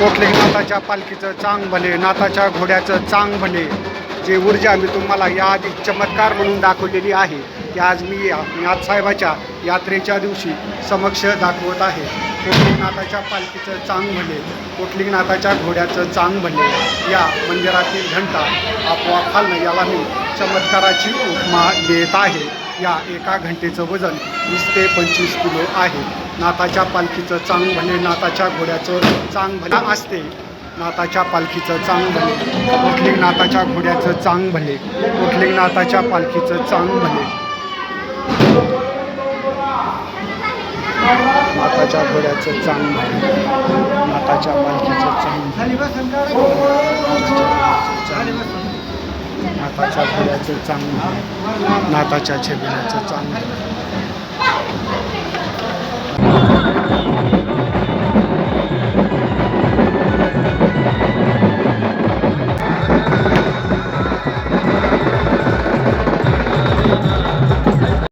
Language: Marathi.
नाथाच्या पालखीचं चांग भले नाथाच्या घोड्याचं चांग भले. जे ऊर्जा मी तुम्हाला याआधी चमत्कार म्हणून दाखवलेली आहे ती आज मी या नाथसाहेबाच्या यात्रेच्या दिवशी समक्ष दाखवत आहे. कोटलिंगनाथाच्या पालखीचं चांग भले कोटलिंगनाथाच्या घोड्याचं चांग भले. या मंदिरातील घंटा आपोआप खालणं याला मी चमत्काराची उपमा देत आहे. या एका घंटेचं वजन वीस ते पंचवीस किलो आहे. नाथाच्या पालखीचं चांग भले नाताच्या घोड्याचं चांग भले असते. नाथाच्या पालखीचं चांग भले. कोटलिंगनाथाच्या घोड्याचं चांग भले. कोटलिंगनाथाच्या पालखीचं चांग भले. नाताच्या घोड्याचं चांग भले. नाताच्या पालखीचं चांग भले नाथाच्या घोड्याचं चांग भले